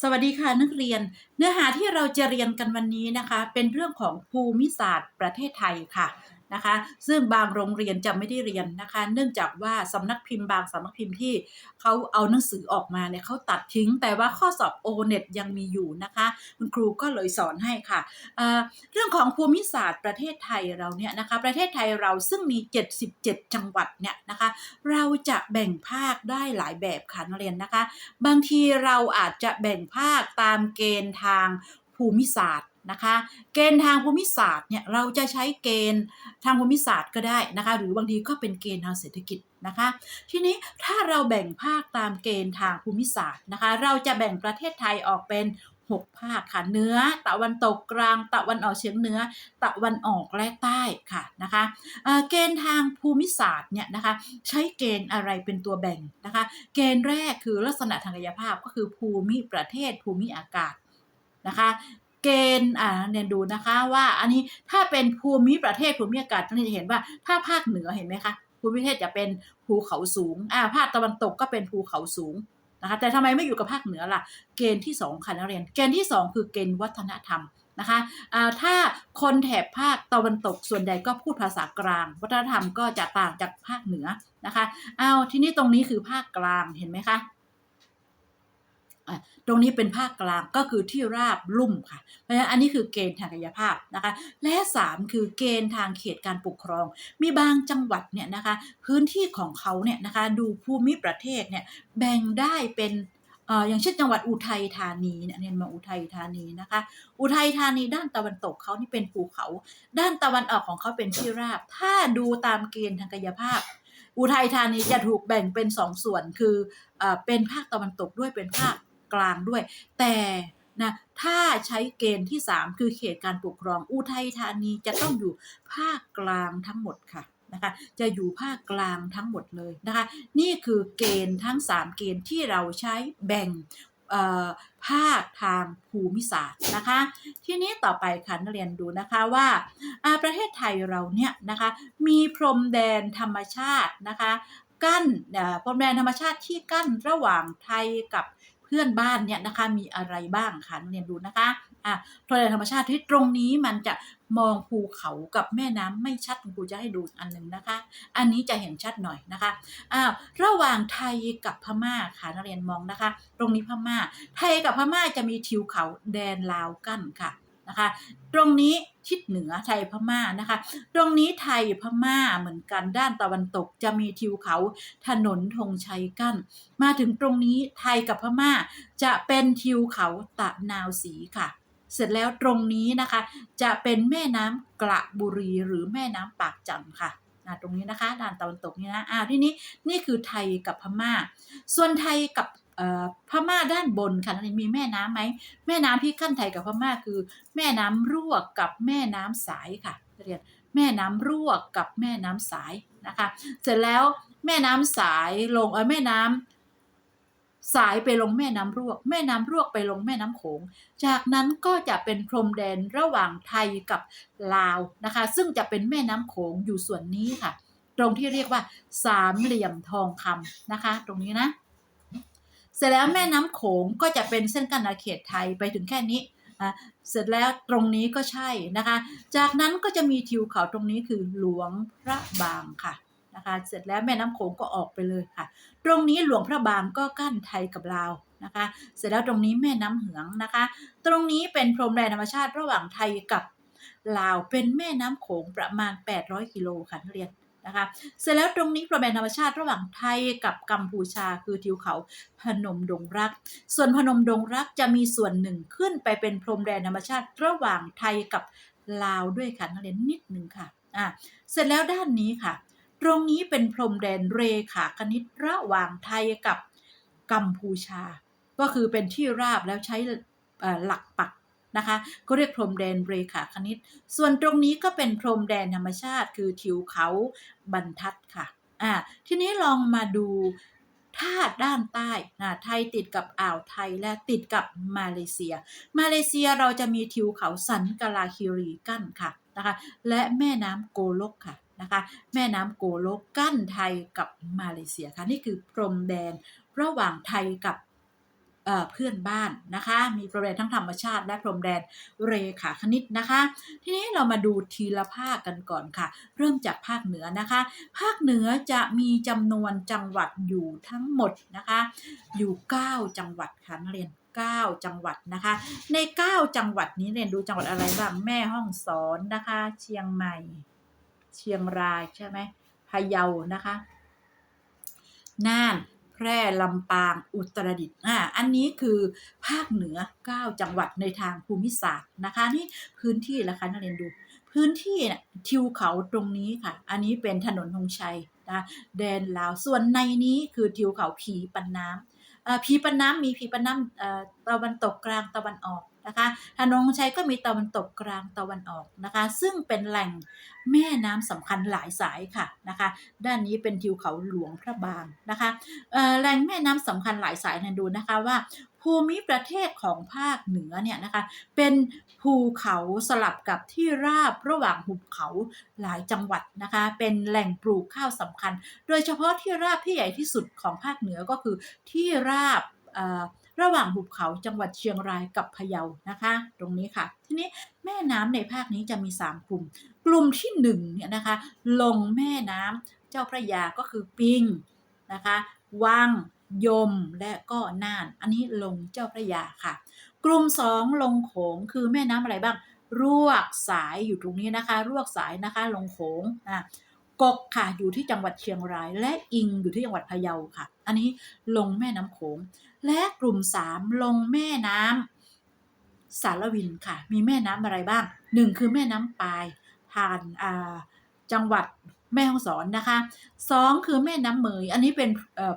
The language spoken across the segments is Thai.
สวัสดีค่ะนักเรียน เนื้อหาที่เราจะเรียนกันวันนี้นะคะ เป็นเรื่องของภูมิศาสตร์ประเทศไทยค่ะนะคะ ซึ่งบางโรงเรียนจะไม่ได้เรียนนะคะ เนื่องจากว่าสำนักพิมพ์บางสำนักพิมพ์ที่เขาเอาหนังสือออกมาเนี่ยเขาตัดทิ้ง แต่ว่าข้อสอบ o n e t ยังมีอยู่นะคะ คุณครูก็เลยสอนให้ค่ะเเรื่องของภูมิศาสตร์ประเทศไทยเราเนี่ยนะคะ ประเทศไทยเราซึ่งมี 77 จังหวัดเนี่ยนะคะ เราจะแบ่งภาคได้หลายแบบค่ะนักเรียนนะคะ บางทีเราอาจจะแบ่งภาคตามเกณฑ์ทางภูมิศาสตร์ นะคะ เกณฑ์ทางภูมิศาสตร์เนี่ยเราจะใช้เกณฑ์ทางภูมิศาสตร์ก็ได้นะคะ หรือบางทีก็เป็นเกณฑ์ทางเศรษฐกิจนะคะ ทีนี้ถ้าเราแบ่งภาคตามเกณฑ์ทางภูมิศาสตร์นะคะ เราจะแบ่งประเทศไทยออกเป็น6ภาคค่ะเนื้อตะวันตกกลางตะวันออกเฉียงเหนือตะวันออกและใต้ค่ะนะคะเเกณฑ์ทางภูมิศาสตร์เนี่ยนะคะใช้เกณฑ์อะไรเป็นตัวแบ่งนะคะ เกณฑ์แรกคือลักษณะทางกายภาพก็คือภูมิประเทศภูมิอากาศนะคะ เกณฑ์อ่าเนี่ยดูนะคะว่าอันนี้ถ้าเป็นภูมิประเทศภูมิอากาศท่านจะเห็นว่าถ้าภาคเหนือเห็นไหมคะภูมิประเทศจะเป็นภูเขาสูงอ่าภาคตะวันตกก็เป็นภูเขาสูงนะคะแต่ทำไมไม่อยู่กับภาคเหนือล่ะ เกณฑ์ที่2ค่ะนักเรียน เกณฑ์ที่ 2 คือเกณฑ์วัฒนธรรมนะคะอ่าถ้าคนแถบภาคตะวันตกส่วนใหญ่ก็พูดภาษากลาง วัฒนธรรมก็จะต่างจากภาคเหนือนะคะเอาทีนี้ตรงนี้คือภาคกลางเห็นไหมคะ ตรงนี้เป็นภาคกลางก็คือที่ราบลุ่มค่ะ เพราะฉะนั้นอันนี้คือเกณฑ์ทางกายภาพนะคะ และ 3 คือเกณฑ์ทางเขตการปกครอง มีบางจังหวัดเนี่ยนะคะพื้นที่ของเขาเนี่ยนะคะดูภูมิประเทศเนี่ยแบ่งได้เป็นอย่างเช่นจังหวัดอุทัยธานีเนี่ยเนี่มาอุทัยธานีนะคะ อุทัยธานีด้านตะวันตกเขานี่เป็นภูเขา ด้านตะวันออกของเขาเป็นที่ราบ ถ้าดูตามเกณฑ์ทางกายภาพ อุทัยธานีจะถูกแบ่งเป็นสองส่วนคืออเป็นภาคตะวันตกด้วยเป็นภาค กลางด้วย แต่นะถ้าใช้เกณฑ์ที่ 3 คือเขตการปกครองอุทัยธานีจะต้องอยู่ภาคกลางทั้งหมดค่ะนะคะจะอยู่ภาคกลางทั้งหมดเลยนะคะนี่คือเกณฑ์ทั้ง 3 เกณฑ์ที่เราใช้แบ่งภาคทางภูมิศาสตร์นะคะ ทีนี้ต่อไปค่ะนักเรียนดูนะคะว่าประเทศไทยเราเนี่ยนะคะมีพรมแดนธรรมชาตินะคะกั้นพรมแดนธรรมชาติที่กั้นระหว่างไทยกับ เพื่อนบ้านเนี่ยนะคะมีอะไรบ้างคะนักเรียนดูนะคะอะทะเลธรรมชาติที่ตรงนี้มันจะมองภูเขากับแม่น้ำไม่ชัดคุณครูจะให้ดูอันหนึ่งนะคะ อันนี้จะเห็นชัดหน่อยนะคะอ้าวระหว่างไทยกับพม่าค่ะนักเรียนมองนะคะ ตรงนี้พม่า ไทยกับพม่าจะมีทิวเขาแดนลาวกั้นค่ะ นะคะ ตรงนี้ทิศเหนือไทยพม่านะคะ ตรงนี้ไทยพม่าเหมือนกันด้านตะวันตกจะมีทิวเขาถนนธงชัยกั้น มาถึงตรงนี้ไทยกับพม่าจะเป็นทิวเขาตะนาวสีค่ะ เสร็จแล้วตรงนี้นะคะ จะเป็นแม่น้ำกระบุรีหรือแม่น้ำปากจันค่ะตรงนี้นะคะด้านตะวันตกนี่นะอ่าที่นี้นี่คือไทยกับพม่า ส่วนไทยกับ พม่าด้านบนค่ะนี่มีแม่น้ำไหมแม่น้ำที่ขั้นไทยกับพม่าคือ แม่น้ำรั่วกับแม่น้ำสายค่ะเรียนแม่น้ำรั่วกับแม่น้ำสายนะคะ เสร็จแล้วแม่น้ำสายลงเออแม่น้ำสายไปลงแม่น้ำรั่วแม่น้ำรั่วไปลงแม่น้ำโขง จากนั้นก็จะเป็นพรมแดนระหว่างไทยกับลาวนะคะ ซึ่งจะเป็นแม่น้ำโขงอยู่ส่วนนี้ค่ะ ตรงที่เรียกว่าสามเหลี่ยมทองคำนะคะ ตรงนี้นะ เสร็จแล้วแม่น้ำโขงก็จะเป็นเส้นกั้นอาเขตไทยไปถึงแค่นี้อะเสร็จแล้วตรงนี้ก็ใช่นะคะ จากนั้นก็จะมีทิวเขาตรงนี้คือหลวงพระบางค่ะนะคะเสร็จแล้วแม่น้ำโขงก็ออกไปเลยค่ะ ตรงนี้หลวงพระบางก็กั้นไทยกับลาวนะคะ เสร็จแล้วตรงนี้แม่น้ำเหืองนะคะ ตรงนี้เป็นพรมแดนธรรมชาติระหว่างไทยกับลาวเป็นแม่น้ำโขงประมาณ 800 กิโลค่ะนักเรียน นะคะเสร็จแล้วตรงนี้พรมแดนธรรมชาติระหว่างไทยกับกัมพูชาคือทิวเขาพนมดงรัก ส่วนพนมดงรักจะมีส่วนหนึ่งขึ้นไปเป็นพรมแดนธรรมชาติระหว่างไทยกับลาวด้วยค่ะนักเรียนนิดหนึ่งค่ะอะเสร็จแล้วด้านนี้ค่ะ ตรงนี้เป็นพรมแดนเรขาคณิตระหว่างไทยกับกัมพูชา ก็คือเป็นที่ราบแล้วใช้หลักปัก นะคะก็เรียกพรมแดนเรขาคณิต ส่วนตรงนี้ก็เป็นพรมแดนธรรมชาติ คือทิวเขาบรรทัดค่ะอ่าทีนี้ลองมาดูธาตุด้านใต้นะไทยติดกับอ่าวไทยและติดกับมาเลเซีย มาเลเซียเราจะมีทิวเขาสันกลาคิรีกั้นค่ะนะคะและแม่น้ำโกลกค่ะนะคะแม่น้ำโกลกกั้นไทยกับมาเลเซียค่ะนี่คือพรมแดนระหว่างไทยกับ เพื่อนบ้านนะคะ มีพรมแดนทั้งธรรมชาติ และพรมแดนเรขาคณิตนะคะ ทีนี้เรามาดูทีละภาคกันก่อนค่ะ เริ่มจากภาคเหนือนะคะ ภาคเหนือจะมีจำนวนจังหวัดอยู่ทั้งหมดนะคะ อยู่ 9 จังหวัดค่ะนักเรียน9 จังหวัดนะคะ ใน 9 จังหวัดนี้เรียนดูจังหวัดอะไรบ้างแม่ฮ่องสอนนะคะ เชียงใหม่ เชียงรายใช่ไหมพะเยานะคะ น่าน แพร่ลำปางอุตรดิตถ์อ่าอันนี้คือภาคเหนือ 9 จังหวัดในทางภูมิศาสตร์นะคะนี่พื้นที่ละคะนักเรียนดู พื้นที่เนี่ยทิวเขาตรงนี้ค่ะ อันนี้เป็นถนนธงชัยนะแดนลาวส่วนในนี้คือทิวเขาผีปันน้ำอ่อผีปันน้ำมีผีปันน้ำอ่อตะวันตกกลางตะวันออก นะคะถนนงชัยก็มีตะวันตกกลางตะวันออกนะคะ ซึ่งเป็นแหล่งแม่น้ำสำคัญหลายสายค่ะนะคะ ด้านนี้เป็นทิวเขาหลวงพระบางนะคะแหล่งแม่น้ำสำคัญหลายสายนี่ยดูนะคะว่าภูมิประเทศของภาคเหนือเนี่ยนะคะเป็นภูเขาสลับกับที่ราบระหว่างหุบเขาหลายจังหวัดนะคะ เป็นแหล่งปลูกข้าวสำคัญ โดยเฉพาะที่ราบที่ใหญ่ที่สุดของภาคเหนือก็คือที่ราบอ ระหว่างหุบเขาจังหวัดเชียงรายกับพะเยานะคะ ตรงนี้ค่ะ ทีนี้แม่น้ำในภาคนี้จะมี 3 กลุ่ม กลุ่มที่1เนี่ยนะคะ ลงแม่น้ำเจ้าพระยาก็คือปิงนะคะวังยมและก็น่าน อันนี้ลงเจ้าพระยาค่ะ กลุ่ม 2 ลงโขงคือแม่น้ำอะไรบ้างรวกสายอยู่ตรงนี้นะคะ รวกสายนะคะ ลงโขงอะกกค่ะอยู่ที่จังหวัดเชียงราย และอิงอยู่ที่จังหวัดพะเยาค่ะ อันนี้ลงแม่น้ำโขง และกลุ่ม 3 ลงแม่น้ำสารวินค่ะ มีแม่น้ำอะไรบ้าง 1 คือแม่น้ำปายผ่านาจังหวัดแม่ฮ่องสอนนะคะสองคือแม่น้ำเหมย อันนี้เป็น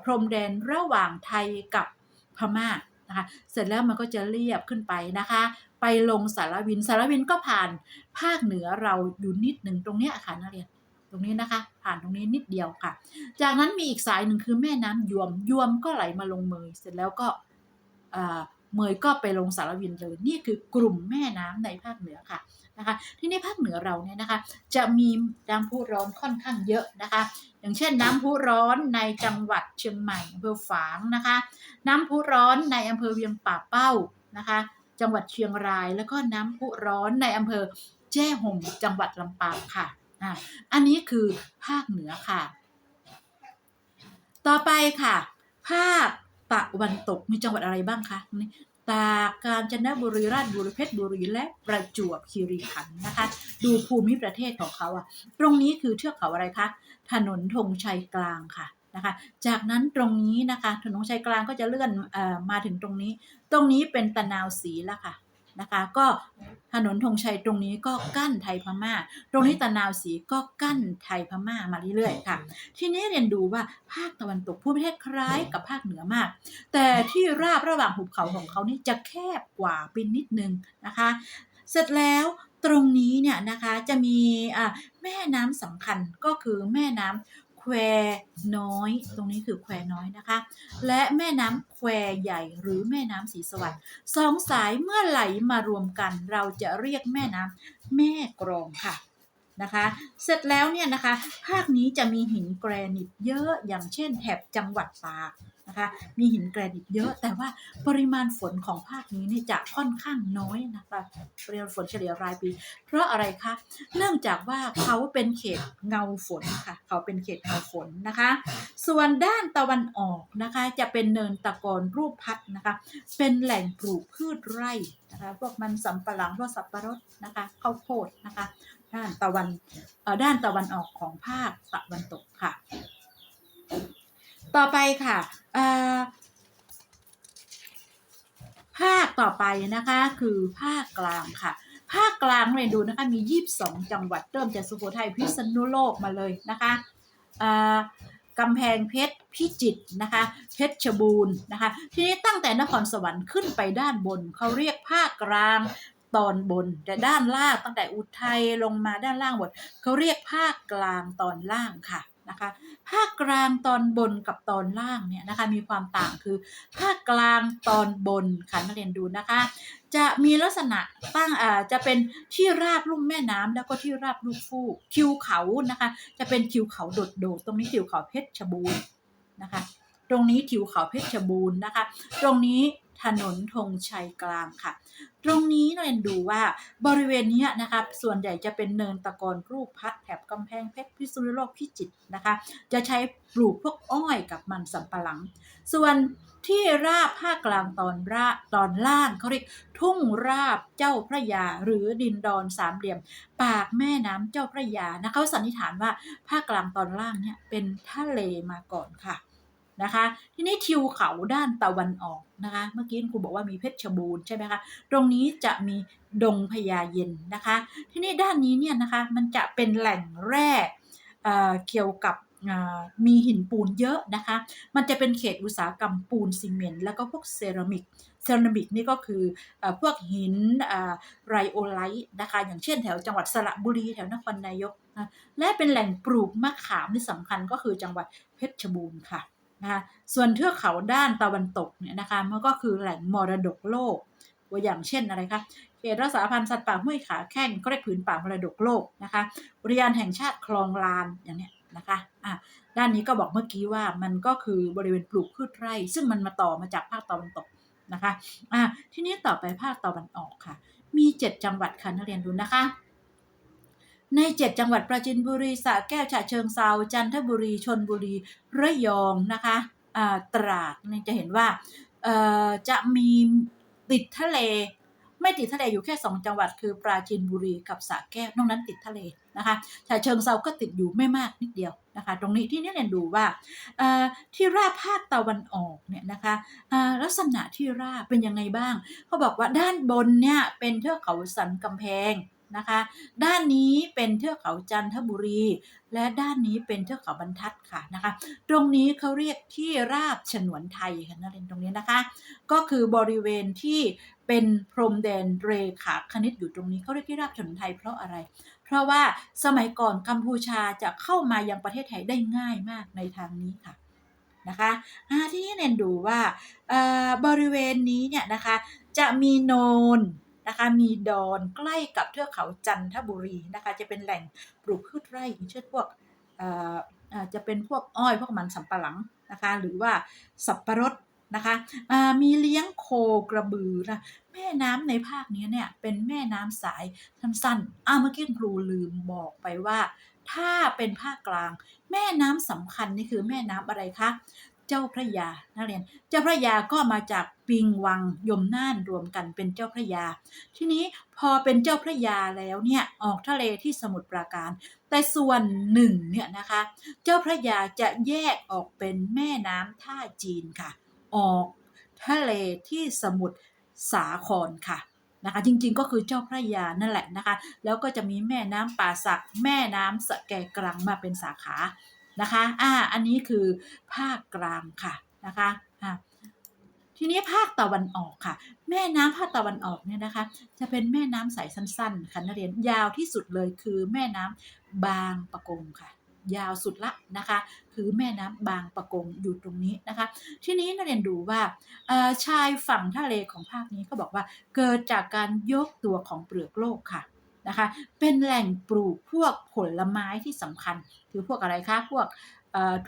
พรมแดนระหว่างไทยกับพม่านะคะ เสร็จแล้วมันก็จะเรียบขึ้นไปนะคะ ไปลงสารวิน สารวินก็ผ่านภาคเหนือเราอยู่นิดหนึ่งตรงเนี้ยค่ะนักเรียน ตรงนี้นะคะ ผ่านตรงนี้นิดเดียวค่ะ จากนั้นมีอีกสายหนึ่งคือแม่น้ำยวมยวมก็ไหลมาลงเมยเสร็จแล้วก็อ่าเมยก็ไปลงสารวินเลยนี่คือกลุ่มแม่น้ำในภาคเหนือค่ะนะคะ ที่ในภาคเหนือเราเนี่ยนะคะ จะมีน้ำพุร้อนค่อนข้างเยอะนะคะ อย่างเช่น น้ำพุร้อนในจังหวัดเชียงใหม่อำเภอฝางนะคะ น้ำพุร้อนในอำเภอเวียงป่าเป้านะคะ จังหวัดเชียงรายแล้วก็น้ำพุร้อนในอำเภอแจ้ห่มจังหวัดลำปางค่ะ อะอันนี้คือภาคเหนือค่ะ ต่อไปค่ะ ภาคตะวันตกมีจังหวัดอะไรบ้างคะนี่ตากกาญจนบุรีราชบุรีเพชรบุรีและประจวบคีรีขันธ์นะคะ ดูภูมิประเทศของเขาอะตรงนี้คือเทือกเขาอะไรคะถนนธงชัยกลางค่ะนะคะ จากนั้นตรงนี้นะคะ ถนนธงชัยกลางก็จะเลื่อนเออมาถึงตรงนี้ ตรงนี้เป็นตะนาวศรีแล้วค่ะ นะคะ ก็ถนนธงชัยตรงนี้ก็กั้นไทยพม่า ตรงนี้ตะนาวศรีก็กั้นไทยพม่ามาเรื่อยๆค่ะ ทีนี้เรียนดูว่าภาคตะวันตกภูมิประเทศคล้ายกับภาคเหนือมาก แต่ที่ราบระหว่างหุบเขาของเขานี่จะแคบกว่าเป็นนิดนึงนะคะ เสร็จแล้วตรงนี้เนี่ยนะคะจะมีแม่น้ำสำคัญก็คือแม่น้ำ ควน้อย ตรงนี้คือแควน้อยนะคะ และแม่น้ำแควใหญ่หรือแม่น้ำสีสวัสดิ์สองสายเมื่อไหลมารวมกัน เราจะเรียกแม่น้ำแม่กรองค่ะนะคะ เสร็จแล้วเนี่ยนะคะ ภาคนี้จะมีหินแกรนิตเยอะอย่างเช่นแถบจังหวัดตาก นะคะ มีหินแกรนิตเยอะแต่ว่าปริมาณฝนของภาคนี้เนี่ยจะค่อนข้างน้อยนะคะปริมาณฝนเฉลี่ยรายปี เพราะอะไรคะ เนื่องจากว่าเขาเป็นเขตเงาฝนค่ะ เขาเป็นเขตเงาฝนนะคะ ส่วนด้านตะวันออกนะคะจะเป็นเนินตะกอนรูปพัดนะคะ เป็นแหล่งปลูกพืชไร่นะคะพวกมันสำปะหลังพวกสับปะรดนะคะข้าวโพดนะคะ ด้านตะวันด้านตะวันออกของภาคตะวันตกค่ะ ต่อไปค่ะภาคต่อไปนะคะคือภาคกลางค่ะ ภาคกลางเรียนดูนะคะมี 22 จังหวัดเริ่มจากสุโขทัยพิษณุโลกมาเลยนะคะกำแพงเพชรพิจิตรนะคะเพชรชบูรณ์นะคะทีนี้ตั้งแต่นครสวรรค์ขึ้นไปด้านบนเขาเรียกภาคกลางตอนบนแต่ด้านล่างตั้งแต่อุทัยลงมาด้านล่างหมดเขาเรียกภาคกลางตอนล่างค่ะ นะคะ ภาคกลางตอนบนกับตอนล่างเนี่ยนะคะมีความต่างคือภาคกลางตอนบนค่ะนักเรียนดูนะคะ จะมีลักษณะตั้งอ่าจะเป็นที่ราบลุ่มแม่น้ำแล้วก็ที่ราบลูกฟูกทิวเขานะคะ จะเป็นทิวเขาโดดๆตรงนี้ทิวเขาเพชรบูรณ์นะคะ ตรงนี้ทิวเขาเพชรบูรณ์นะคะ ตรงนี้ ถนนธงชัยกลางค่ะ ตรงนี้เราเรียนดูว่าบริเวณนี้นะคะส่วนใหญ่จะเป็นเนินตะกอนรูปพัดแถบกำแพงเพชรพิษณุโลกพิจิตรนะคะ จะใช้ปลูกพวกอ้อยกับมันสำปะหลัง ส่วนที่ราบภาคกลางตอนราตอนล่างเขาเรียกทุ่งราบเจ้าพระยา หรือดินดอนสามเหลี่ยม ปากแม่น้ำเจ้าพระยานะเขาสันนิษฐานว่าภาคกลางตอนล่างเนี่ยเป็นทะเลมาก่อนค่ะ นะคะ ทีนี้ทิวเขาด้านตะวันออกนะคะ เมื่อกี้ครูบอกว่ามีเพชรบูรณ์ใช่ไหมคะ ตรงนี้จะมีดงพญาเย็นนะคะ ทีนี้ด้านนี้เนี่ยนะคะมันจะเป็นแหล่งแร่เเกี่ยวกับมีหินปูนเยอะนะคะ มันจะเป็นเขตอุตสาหกรรมปูนซีเมนต์แล้วก็พวกเซรามิก เซรามิกนี่ก็คืออพวกหินไรโอไลท์นะคะ อย่างเช่นแถวจังหวัดสระบุรีแถวนครนายกนะและเป็นแหล่งปลูกมะขามที่สำคัญก็คือจังหวัดเพชรบูรณ์ค่ะ นะคะส่วนเทือกเขาด้านตะวันตกเนี่ยนะคะมันก็คือแหล่งมรดกโลกตัวอย่างเช่นอะไรคะเขตรักษาพันธุ์สัตว์ป่าห้วยขาแข้งก็เรียกผืนป่ามรดกโลกนะคะอุทยานแห่งชาติคลองลานอย่างเนี้ยนะคะอะด้านนี้ก็บอกเมื่อกี้ว่ามันก็คือบริเวณปลูกพืชไร่ ซึ่งมันมาต่อมาจากภาคตะวันตกนะคะอะทีนี้ต่อไปภาคตะวันออกค่ะ มี 7 จังหวัดค่ะนักเรียนดูนะคะ ใน 7 จังหวัดปราจีนบุรีสระแก้วฉะเชิงเซาจันทบุรีชนบุรีระยองนะคะตราดเนี่ยจะเห็นว่าจะมีติดทะเล ไม่ติดทะเลอยู่แค่ 2 จังหวัดคือปราจีนบุรีกับสระแก้วนอกนั้นติดทะเลนะคะฉะเชิงเซาก็ติดอยู่ไม่มากนิดเดียวนะคะ ตรงนี้ที่นี่เรียนดูว่าที่ราบภาคตะวันออกเนี่ยนะคะลักษณะที่ราบเป็นยังไงบ้างเขาบอกว่าด้านบนเนี่ยเป็นเทือกเขาสันกำแพง นะคะ ด้านนี้เป็นเทือกเขาจันทบุรี และด้านนี้เป็นเทือกเขาบรรทัดค่ะนะคะ ตรงนี้เขาเรียกที่ราบฉนวนไทยค่ะนักเรียนตรงนี้นะคะ ก็คือบริเวณที่เป็นพรมแดนเรขาคณิตอยู่ตรงนี้เขาเรียกที่ราบฉนวนไทยเพราะอะไร เพราะว่าสมัยก่อนกัมพูชาจะเข้ามายังประเทศไทยได้ง่ายมากในทางนี้ค่ะนะคะที่นี่เนนดูว่าบริเวณนี้เนี่ยนะคะจะมีโนน นะคะ มีดอนใกล้กับเทือกเขาจันทบุรีนะคะ จะเป็นแหล่งปลูกพืชไร่เช่นพวกจะเป็นพวกอ้อยพวกมันสำปะหลังนะคะ หรือว่าสับปะรดนะคะมีเลี้ยงโคกระบือนะแม่น้ำในภาคนี้เนี่ยเป็นแม่น้ำสายสั้นๆอ่าเมื่อกี้ครูลืมบอกไปว่า ถ้าเป็นภาคกลาง แม่น้ำสำคัญนี่คือแม่น้ำอะไรคะ เจ้าพระยานักเรียน เจ้าพระยาก็มาจากปิงวังยมน่านรวมกันเป็นเจ้าพระยา ทีนี้พอเป็นเจ้าพระยาแล้วเนี่ยออกทะเลที่สมุทรปราการ แต่ส่วนหนึ่งเนี่ยนะคะ เจ้าพระยาจะแยกออกเป็นแม่น้ำท่าจีนค่ะ ออกทะเลที่สมุทรสาครค่ะนะคะจริงๆก็คือเจ้าพระยานั่นแหละนะคะ แล้วก็จะมีแม่น้ำป่าสัก แม่น้ำสะแกกรังมาเป็นสาขา นะคะอ่าอันนี้คือภาคกลางค่ะนะคะอ่าทีนี้ภาคตะวันออกค่ะ แม่น้ำภาคตะวันออกเนี่ยนะคะ จะเป็นแม่น้ำสายสั้นๆค่ะนักเรียนยาวที่สุดเลยคือแม่น้ำบางปะกงค่ะ ยาวสุดละนะคะ คือแม่น้ำบางปะกงอยู่ตรงนี้นะคะ ทีนี้นักเรียนดูว่าอ่อชายฝั่งทะเลของภาคนี้เขาบอกว่าเกิดจากการยกตัวของเปลือกโลกค่ะ นะคะ เป็นแหล่งปลูกพวกผลไม้ที่สำคัญ คือพวกอะไรคะ พวก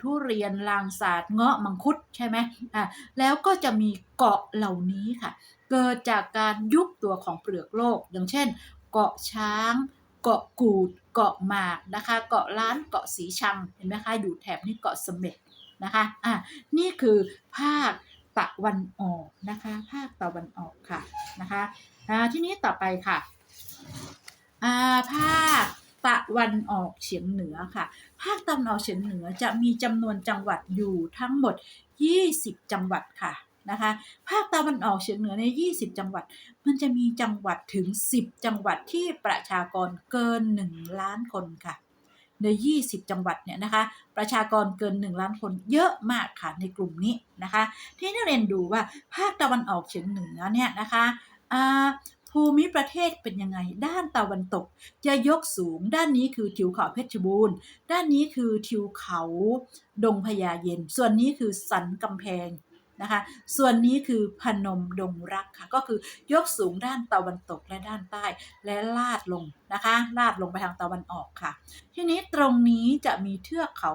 ทุเรียนลางสาดเงาะมังคุดใช่ไหมอ่าแล้วก็จะมีเกาะเหล่านี้ค่ะ เกิดจากการยุบตัวของเปลือกโลก อย่างเช่น เกาะช้าง เกาะกูด เกาะหมากนะคะ เกาะล้าน เกาะสีชัง เห็นไหมคะ อยู่แถบนี้เกาะเสม็ดนะคะ อะนี่คือภาคตะวันออกนะคะ ภาคตะวันออกค่ะนะคะอ่าทีนี้ต่อไปค่ะ อ่าภาคตะวันออกเฉียงเหนือค่ะ ภาคตะวันออกเฉียงเหนือจะมีจำนวนจังหวัดอยู่ทั้งหมด 20 จังหวัดค่ะนะคะภาคตะวันออกเฉียงเหนือใน 20 จังหวัด มันจะมีจังหวัดถึง 10 จังหวัดที่ประชากรเกิน 1 ล้านคนค่ะ ใน 20 จังหวัดเนี่ยนะคะประชากรเกิน 1 ล้านคนเยอะมากค่ะในกลุ่มนี้นะคะ ที่นักเรียนดูว่าภาคตะวันออกเฉียงเหนือเนี่ยนะคะอ่า ภูมิประเทศเป็นยังไง ด้านตะวันตก จะยกสูง ด้านนี้คือทิวเขาเพชรบูรณ์ ด้านนี้คือทิวเขา ดงพญาเย็น ส่วนนี้คือสันกำแพงนะคะ ส่วนนี้คือพนมดงรักค่ะ ก็คือยกสูงด้านตะวันตกและด้านใต้ และลาดลงนะคะ ลาดลงไปทางตะวันออกค่ะ ทีนี้ตรงนี้จะมีเทือกเขา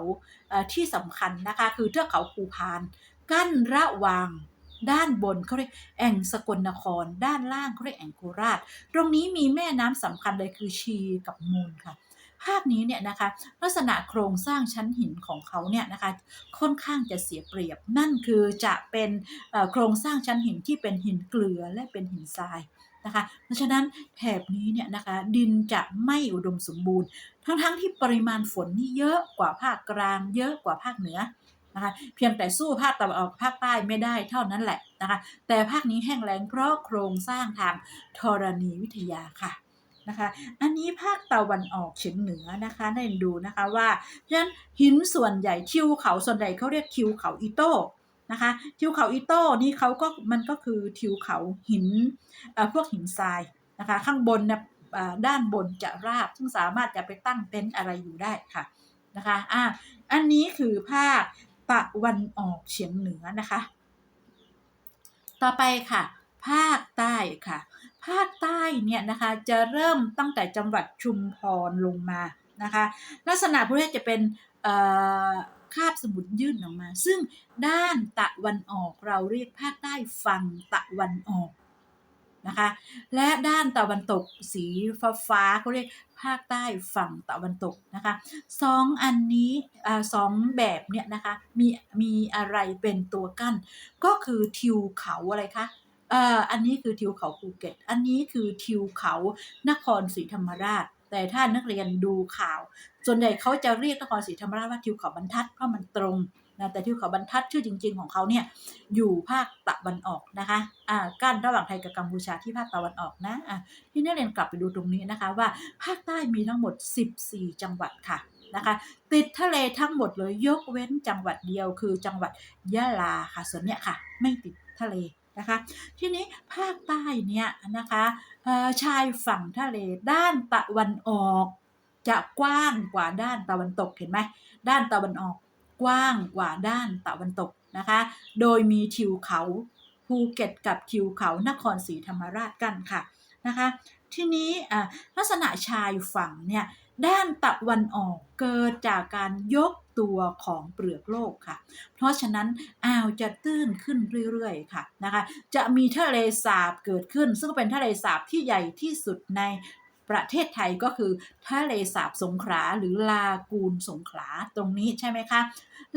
ที่สำคัญนะคะ คือเทือกเขาภูพาน กั้นระหว่าง ด้านบนเขาเรียกแอ่งสกลนคร ด้านล่างเขาเรียกแอ่งโคราช ตรงนี้มีแม่น้ำสำคัญเลยคือชีกับมูลค่ะภาคนี้เนี่ยนะคะลักษณะโครงสร้างชั้นหินของเขาเนี่ยนะคะค่อนข้างจะเสียเปรียบ นั่นคือจะเป็นโครงสร้างชั้นหินที่เป็นหินเกลือและเป็นหินทรายนะคะเพราะฉะนั้นแถบนี้เนี่ยนะคะดินจะไม่อุดมสมบูรณ์ ทั้งๆที่ปริมาณฝนนี่เยอะกว่าภาคกลาง เยอะกว่าภาคเหนือ นะคะเพียงแต่สู้ภาคตะวันออกภาคใต้ไม่ได้เท่านั้นแหละนะคะแต่ภาคนี้แห้งแล้งเพราะโครงสร้างทางธรณีวิทยาค่ะนะคะอันนี้ภาคตะวันออกเฉียงเหนือนะคะได้ดูนะคะว่าฉะนั้นหินส่วนใหญ่ทิวเขาส่วนใหญ่เขาเรียกทิวเขาอีโต้นะคะทิวเขาอีโต้นี่เขาก็มันก็คือทิวเขาหินพวกหินทรายนะคะข้างบนเนี่ยด้านบนจะราบ ซึ่งสามารถจะไปตั้งเต็นท์อะไรอยู่ได้ค่ะนะคะอ่าอันนี้คือภาค ตะวันออกเฉียงเหนือนะคะ ต่อไปค่ะ ภาคใต้ค่ะ ภาคใต้เนี่ยนะคะจะเริ่มตั้งแต่จังหวัดชุมพรลงมานะคะ ลักษณะประเทศจะเป็นคาบสมุทรยื่นออกมา ซึ่งด้านตะวันออกเราเรียกภาคใต้ฝั่งตะวันออก นะคะ และด้านตะวันตกสีฟ้าฟ้าเขาเรียกภาคใต้ฝั่งตะวันตกนะคะสองอันนี้อสองแบบเนี่ยนะคะมีมีอะไรเป็นตัวกั้น ก็คือทิวเขาอะไรคะออันนี้คือทิวเขาภูเก็ต อันนี้คือทิวเขานครศรีธรรมราช แต่ถ้านักเรียนดูข่าว ส่วนใหญ่เขาจะเรียกนครศรีธรรมราชว่าทิวเขาบรรทัดเพราะมันตรง นะแต่ทิวเขาบรรทัดชื่อจริง ๆ ของเขาเนี่ยอยู่ภาคตะวันออกนะคะอ่ากั้นระหว่างไทยกับกัมพูชาที่ภาคตะวันออกนะอะที่นักเรียนกลับไปดูตรงนี้นะคะว่าภาคใต้มีทั้งหมด 14 จังหวัดค่ะนะคะติดทะเลทั้งหมดเลยยกเว้นจังหวัดเดียวคือจังหวัดยะลาค่ะส่วนเนี้ยค่ะ ไม่ติดทะเลนะคะทีนี้ภาคใต้เนี่ยนะคะชายฝั่งทะเลด้านตะวันออก จะกว้างกว่าด้านตะวันตกเห็นไหมด้านตะวันออก กว้างกว่าด้านตะวันตกนะคะ โดยมีทิวเขาภูเก็ตกับทิวเขานครศรีธรรมราชกันค่ะนะคะ ทีนี้อะลักษณะชายฝั่งเนี่ยด้านตะวันออกเกิดจากการยกตัวของเปลือกโลกค่ะ เพราะฉะนั้นอ่าวจะตื้นขึ้นเรื่อยๆค่ะนะคะ จะมีทะเลสาบเกิดขึ้น ซึ่งเป็นทะเลสาบที่ใหญ่ที่สุดใน ประเทศไทยก็คือทะเลสาบสงขลาหรือลากูนสงขลาตรงนี้ใช่ไหมคะ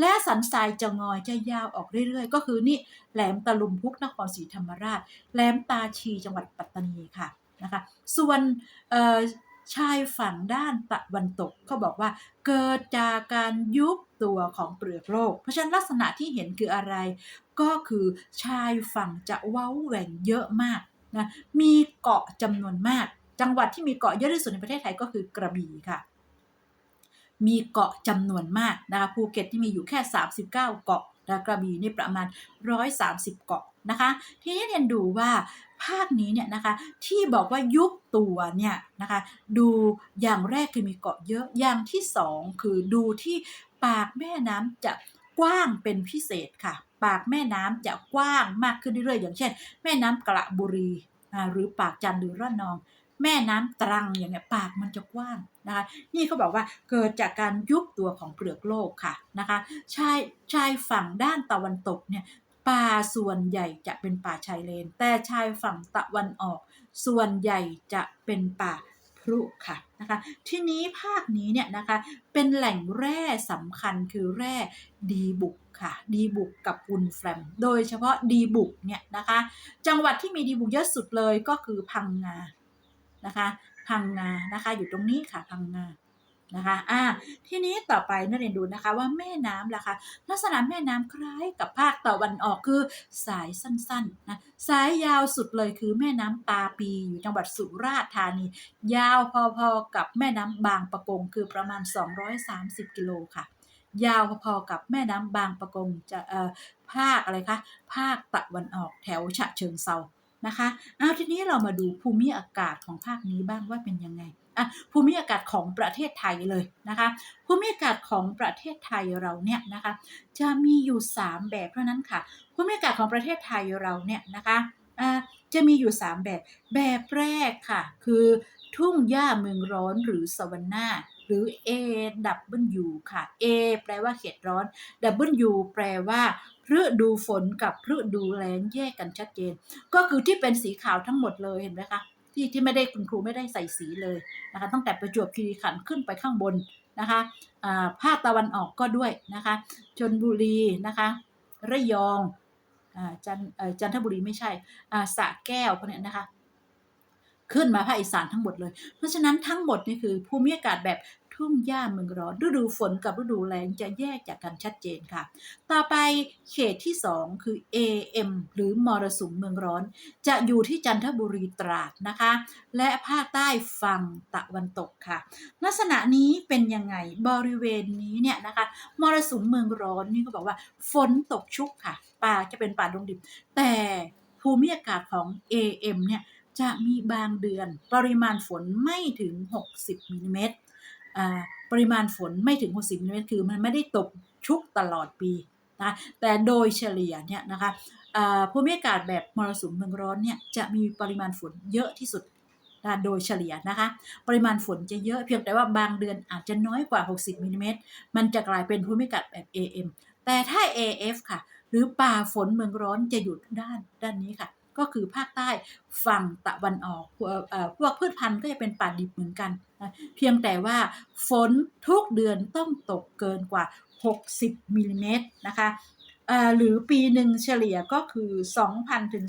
และสันทรายจะงอยจะยาวออกเรื่อยๆ ก็คือนี่แหลมตะลุมพุกนครศรีธรรมราช แหลมตาชีจังหวัดปัตตานีค่ะนะคะส่วนชายฝั่งด้านตะวันตกเขาบอกว่าเกิดจากการยุบตัวของเปลือกโลก เพราะฉะนั้นลักษณะที่เห็นคืออะไร ก็คือชายฝั่งจะเว้าแหว่งเยอะมากนะมีเกาะจำนวนมาก จังหวัดที่มีเกาะเยอะที่สุดในประเทศไทยก็คือกระบี่ค่ะ มีเกาะจำนวนมากนะคะภูเก็ตที่มีอยู่แค่ 39 เกาะและกระบี่นี่ประมาณ 130 เกาะนะคะ ทีนี้เรียนดูว่าภาคนี้เนี่ยนะคะที่บอกว่ายุบตัวเนี่ยนะคะดูอย่างแรกคือมีเกาะเยอะอย่างที่สองคือดูที่ปากแม่น้ำจะกว้างเป็นพิเศษค่ะ ปากแม่น้ำจะกว้างมากขึ้นเรื่อยๆอย่างเช่น แม่น้ำกระบุรีอ่หรือปากจันหรือระนอง แม่น้ำตรังอย่างเงี้ยปากมันจะกว้างนะคะนี่เขาบอกว่าเกิดจากการยุบตัวของเปลือกโลกค่ะนะคะชายชายฝั่งด้านตะวันตกเนี่ยป่าส่วนใหญ่จะเป็นป่าชายเลน แต่ชายฝั่งตะวันออก ส่วนใหญ่จะเป็นป่าพรุค่ะนะคะที่นี้ภาคนี้เนี่ยนะคะเป็นแหล่งแร่สำคัญคือแร่ดีบุกค่ะดีบุกกับอุลแฟรมโดยเฉพาะดีบุกเนี่ยนะคะจังหวัดที่มีดีบุกเยอะสุดเลยก็คือพังงา นะคะพังงานะคะอยู่ตรงนี้ค่ะพังงานะคะอ่าทีนี้ต่อไปนักเรียนดูนะคะว่าแม่น้ำล่ะคะลักษณะแม่น้ำคล้ายกับภาคตะวันออกคือสายสั้นๆนะสายยาวสุดเลยคือแม่น้ำตาปีอยู่จังหวัดสุราษฎร์ธานี ยาวพอๆกับแม่น้ำบางปะกงคือประมาณ 230 กิโลค่ะ ยาวพอๆกับแม่น้ำบางปะกงจะเอ่อภาคอะไรคะภาคตะวันออกแถวฉะเชิงเซา นะคะเอาทีนี้เรามาดูภูมิอากาศของภาคนี้บ้างว่าเป็นยังไงอะภูมิอากาศของประเทศไทยเลยนะคะ ภูมิอากาศของประเทศไทยเราเนี่ยนะคะจะมีอยู่ 3 แบบเท่านั้นค่ะ ภูมิอากาศของประเทศไทยเราเนี่ยนะคะอ่าจะมีอยู่ 3 แบบ แบบแรกค่ะ คือทุ่งหญ้าเมืองร้อนหรือสวรรนาหรือ A W ค่ะ A แปลว่าเขตร้อน W แปลว่า ฤดูฝนกับฤดูแล้งแยกกันชัดเจน ก็คือที่เป็นสีขาวทั้งหมดเลยเห็นไหมคะที่ที่ไม่ได้คุณครูไม่ได้ใส่สีเลยนะคะตั้งแต่ประจวบคีรีขันธ์ขึ้นไปข้างบนนะคะอ่าภาคตะวันออกก็ด้วยนะคะชนบุรีนะคะระยองอ่าจันอ่อจันทบุรีไม่ใช่อ่าสระแก้วพวกเนี้ยนะคะ ขึ้นมาภาคอีสานทั้งหมดเลย เพราะฉะนั้นทั้งหมดนี่คือภูมิอากาศแบบ ทุ่งหญ้าเมืองร้อนฤดูฝนกับฤดูแล้งจะแยกจากกันชัดเจนค่ะ ต่อไปเขตที่ 2 คือ AM หรือมรสุมเมืองร้อน จะอยู่ที่จันทบุรีตราดนะคะ และภาคใต้ฝั่งตะวันตกค่ะ ลักษณะนี้เป็นยังไงบริเวณนี้เนี่ยนะคะมรสุมเมืองร้อนนี่ก็บอกว่า ฝนตกชุกค่ะ ป่าจะเป็นป่าดงดิบ แต่ภูมิอากาศของ AM เนี่ยจะมีบางเดือนปริมาณฝนไม่ถึง 60มิลลิเมตร ปริมาณฝนไม่ถึง 60มิลลิเมตรคือมันไม่ได้ตกชุกตลอดปีนะแต่โดยเฉลี่ยเนี่ยนะคะภูมิอากาศแบบมรสุมเมืองร้อนเนี่ยจะมีปริมาณฝนเยอะที่สุดนะโดยเฉลี่ยนะคะ ปริมาณฝนจะเยอะเพียงแต่ว่าบางเดือนอาจจะน้อยกว่า 60มิลลิเมตรมันจะกลายเป็นภูมิอากาศแบบ AM แต่ถ้า AF ค่ะ หรือป่าฝนเมืองร้อนจะอยู่ด้านด้านนี้ค่ะ ก็คือภาคใต้ฝั่งตะวันออกพวกพืชพันธุ์ก็จะเป็นป่าดิบเหมือนกันนะเพียงแต่ว่าฝนทุกเดือนต้องตกเกินกว่า 60มิลลิเมตรนะคะหรือปีหนึ่งเฉลี่ยก็คือ 2,000 ถึง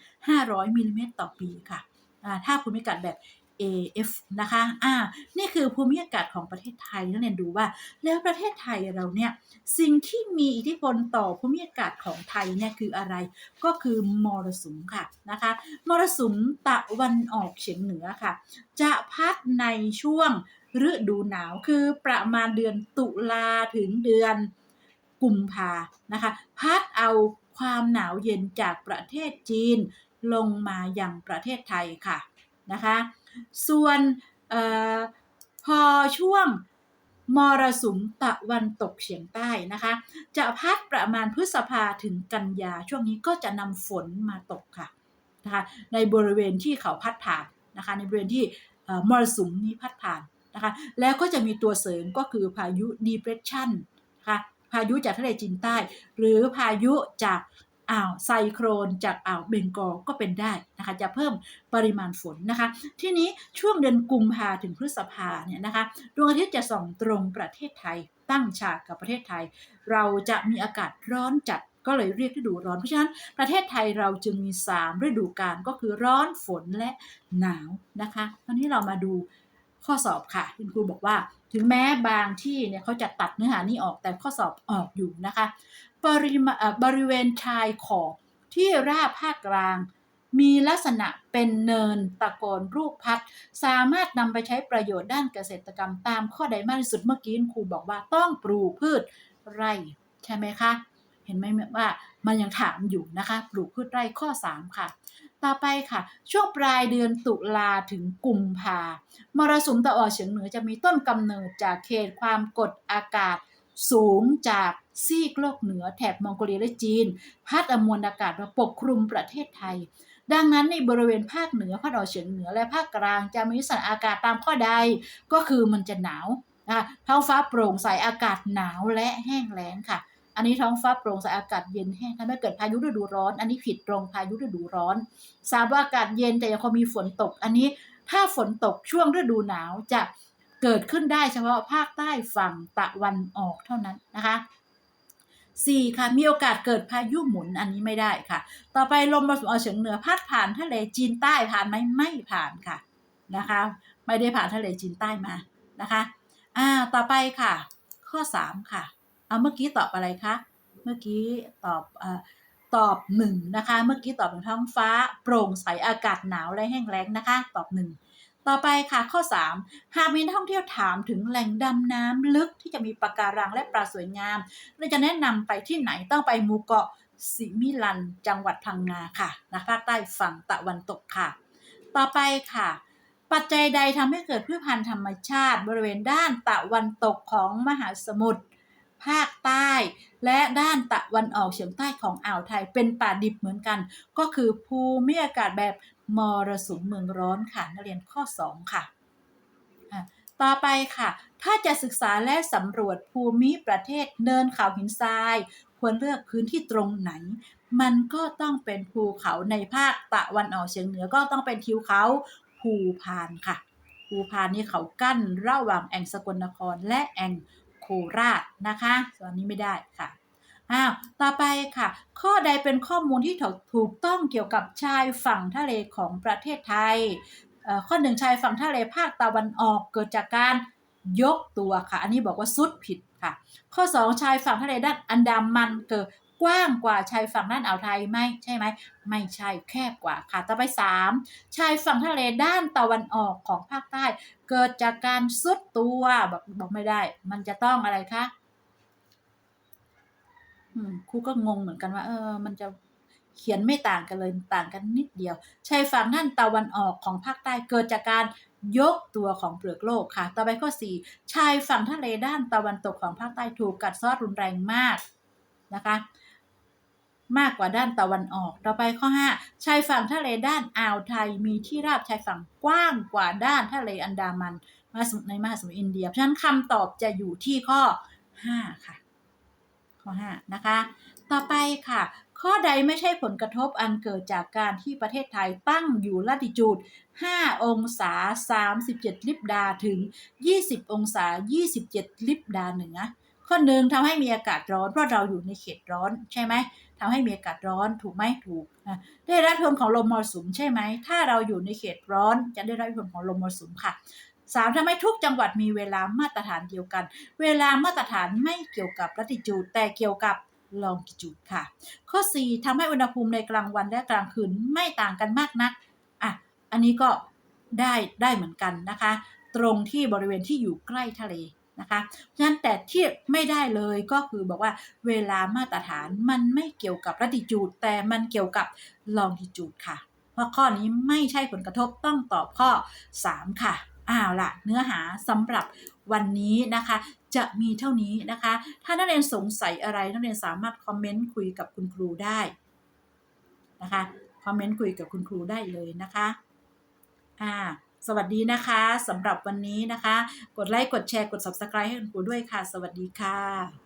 2,500มิลลิเมตรต่อปีค่ะถ้าภูมิกาศแบบ AF นะคะ อ่า นี่คือภูมิอากาศของประเทศไทยนักเรียนดูว่า แล้วประเทศไทยเราเนี่ย สิ่งที่มีอิทธิพลต่อภูมิอากาศของไทยเนี่ยคืออะไร ก็คือมรสุมค่ะนะคะ มรสุมตะวันออกเฉียงเหนือค่ะ จะพัดในช่วงฤดูหนาวคือประมาณเดือนตุลาถึงเดือนกุมภานะคะ พัดเอาความหนาวเย็นจากประเทศจีนลงมาอย่างประเทศไทยค่ะนะคะ ส่วนออพอช่วงมรสุมตะวันตกเฉียงใต้นะคะ จะพัดประมาณพฤษภาถึงกันยา ช่วงนี้ก็จะนำฝนมาตกค่ะนะคะในบริเวณที่เขาพัดผ่านนะคะ ในบริเวณที่มรสุมนี้พัดผ่านนะคะ แล้วก็จะมีตัวเสริมก็คือพายุ depression นะคะพายุจากทะเลจีนใต้ หรือพายุจาก อ่าวไซโครนจากอ่าวเบงกอลก็เป็นได้นะคะจะเพิ่มปริมาณฝนนะคะ ทีนี้ช่วงเดือนกุมภาถึงพฤษภาเนี่ยนะคะดวงอาทิตย์จะส่องตรงประเทศไทยตั้งฉากกับประเทศไทย เราจะมีอากาศร้อนจัดก็เลยเรียกฤดูร้อน เพราะฉะนั้นประเทศไทยเราจึงมี 3 ฤดูกาลก็คือร้อนฝนและหนาวนะคะตอนนี้เรามาดู ข้อสอบค่ะ คุณครูบอกว่า ถึงแม้บางที่เนี่ยเขาจะตัดเนื้อหานี้ออกแต่ข้อสอบออกอยู่นะคะปริมาบริเวณชายขอบที่ราบภาคกลาง มีลักษณะเป็นเนินตะโกนรูปพัดสามารถนำไปใช้ประโยชน์ด้านเกษตรกรรมตามข้อใดมากที่สุดเมื่อกี้ครูบอกว่าต้องปลูกพืชไร่ใช่ไหมคะเห็นไหมว่ามันยังถามอยู่นะคะ ปลูกพืชไร่ข้อ 3 ค่ะ ต่อไปค่ะ ช่วงปลายเดือนตุลาถึงกุมภามรสุมตะวันออกเฉียงเหนือจะมีต้นกำเนิดจากเขตความกดอากาศสูงจากซีกโลกเหนือแถบมองโกเลียและจีน พัดอมวลอากาศมาปกคลุมประเทศไทย ดังนั้นในบริเวณภาคเหนือภาคออกเฉียงเหนือและภาคกลางจะมีลักษณอากาศตามข้อใดก็คือมันจะหนาวนะคะท้องฟ้าโปร่งใสอากาศหนาวและแห้งแล้งค่ะ อันนี้ท้องฟ้าโปร่งใสอากาศเย็นแห้งทำให้เกิดพายุฤดูร้อน อันนี้ผิดตรงพายุฤดูร้อนทราบว่าอากาศเย็นแต่ยังคงมีฝนตก อันนี้ถ้าฝนตกช่วงฤดูหนาวจะเกิดขึ้นได้เฉพาะภาคใต้ฝั่งตะวันออกเท่านั้นนะคะ 4. ค่ะมีโอกาสเกิดพายุหมุนอันนี้ไม่ได้ค่ะ ต่อไปลมมรสุมตะวันออกเฉียงเหนือพัดผ่านทะเลจีนใต้ผ่านไหมไม่ผ่านค่ะนะคะ ไม่ได้ผ่านทะเลจีนใต้มานะคะ อ่าต่อไปค่ะ ข้อ3ค่ะ เอาเมื่อกี้ตอบอะไรคะ เมื่อกี้ตอบอตอบหนึ่งนะคะ เมื่อกี้ตอบเป็นท้องฟ้า โปร่งใสอากาศหนาวและแห้งแล้งนะคะ ตอบหนึ่งต่อไปค่ะข้อ 3 หากมีนักท่องเที่ยวถามถึงแหล่งดำน้ำลึกที่จะมีปะการังและปลาสวยงามเราจะแนะนำไปที่ไหนต้องไปหมู่เกาะสิมิลัน จังหวัดพังงาค่ะนะภาคใต้ฝั่งตะวันตกค่ะ ต่อไปค่ะ ปัจจัยใดทำให้เกิดพืชพันธุ์ธรรมชาติ บริเวณด้านตะวันตกของมหาสมุทร ภาคใต้ และด้านตะวันออกเฉียงใต้ของอ่าวไทยเป็นป่าดิบเหมือนกัน ก็คือภูมิอากาศแบบมรสุมเมืองร้อนค่ะนักเรียนข้อ 2ค่ะอะ ต่อไปค่ะ ถ้าจะศึกษาและสำรวจภูมิประเทศเนินเขาหินทราย ควรเลือกพื้นที่ตรงไหน มันก็ต้องเป็นภูเขาในภาคตะวันออกเฉียงเหนือก็ต้องเป็นทิวเขาภูพานค่ะ ภูพานนี่เขากั้นระหว่างแอ่งสกลนครและแอ่ง โคราชนะคะส่วนนี้ไม่ได้ค่ะอ้าวต่อไปค่ะ ข้อใดเป็นข้อมูลที่ถูกต้องเกี่ยวกับชายฝั่งทะเลของประเทศไทยอ่อข้อหนึ่งชายฝั่งทะเลภาคตะวันออกเกิดจากการยกตัวค่ะ อันนี้บอกว่าสุดผิดค่ะ ข้อ 2 ชายฝั่งทะเลด้านอันดามันเกิด กว้างกว่าชายฝั่งด้านอ่าวไทยไหมใช่ไหมไม่ใช่แคบกว่าค่ะต่อไป 3 ชายฝั่งทะเลด้านตะวันออกของภาคใต้ เกิดจากการซุดตัวบอกบอกไม่ได้ มันจะต้องอะไรคะครูก็งงเหมือนกันว่า เออ มันจะเขียนไม่ต่างกันเลยต่างกันนิดเดียวชายฝั่งด้านตะวันออกของภาคใต้เกิดจากการยกตัวของเปลือกโลกค่ะ ต่อไปข้อ 4 ชายฝั่งทะเลด้านตะวันตกของภาคใต้ถูกกัดเซาะรุนแรงมากนะคะ มากกว่าด้านตะวันออก ต่อไปข้อ 5 ชายฝั่งทะเลด้านอ่าวไทยมีที่ราบชายฝั่งกว้างกว่าด้านทะเลอันดามันมาสมุทรในมหาสมุทรอินเดีย เพราะฉะนั้นคำตอบจะอยู่ที่ข้อ 5 ค่ะ ข้อ 5 นะคะ ต่อไปค่ะ ข้อใดไม่ใช่ผลกระทบอันเกิดจากการที่ประเทศไทยตั้งอยู่ลัติจูด 5 องศา 37 ลิบดาถึง 20 องศา 27 ลิบดาเหนือข้อหนึ่งทำให้มีอากาศร้อนเพราะเราอยู่ในเขตร้อนใช่ไหม ทำให้มีอากาศร้อนถูกไหมถูกนะได้รับผลของลมมรสุมใช่ไหม ถ้าเราอยู่ในเขตร้อนจะได้รับผลของลมมรสุมค่ะสามทำให้ทุกจังหวัดมีเวลามาตรฐานเดียวกัน เวลามาตรฐานไม่เกี่ยวกับลัติจูดแต่เกี่ยวกับลองกิจูดค่ะ ข้อ 4ทำให้อุณหภูมิในกลางวันและกลางคืนไม่ต่างกันมากนักอะอันนี้ก็ได้ได้เหมือนกันนะคะ ตรงที่บริเวณที่อยู่ใกล้ทะเล นะคะฉะนั้นแต่ที่ไม่ได้เลยก็คือบอกว่าเวลามาตรฐานมันไม่เกี่ยวกับลัติจูดแต่มันเกี่ยวกับลองกิจูดค่ะ เพราะข้อนี้ไม่ใช่ผลกระทบต้องตอบข้อ 3 ค่ะอ้าวล่ะเนื้อหาสำหรับวันนี้นะคะ จะมีเท่านี้นะคะ ถ้านักเรียนสงสัยอะไรนักเรียนสามารถคอมเมนต์คุยกับคุณครูได้นะคะคอมเมนต์คุยกับคุณครูได้เลยนะคะอ่า สวัสดีนะคะสำหรับวันนี้นะคะ กดไลค์กดแชร์กด subscribe ให้คุณครูด้วยค่ะ สวัสดีค่ะ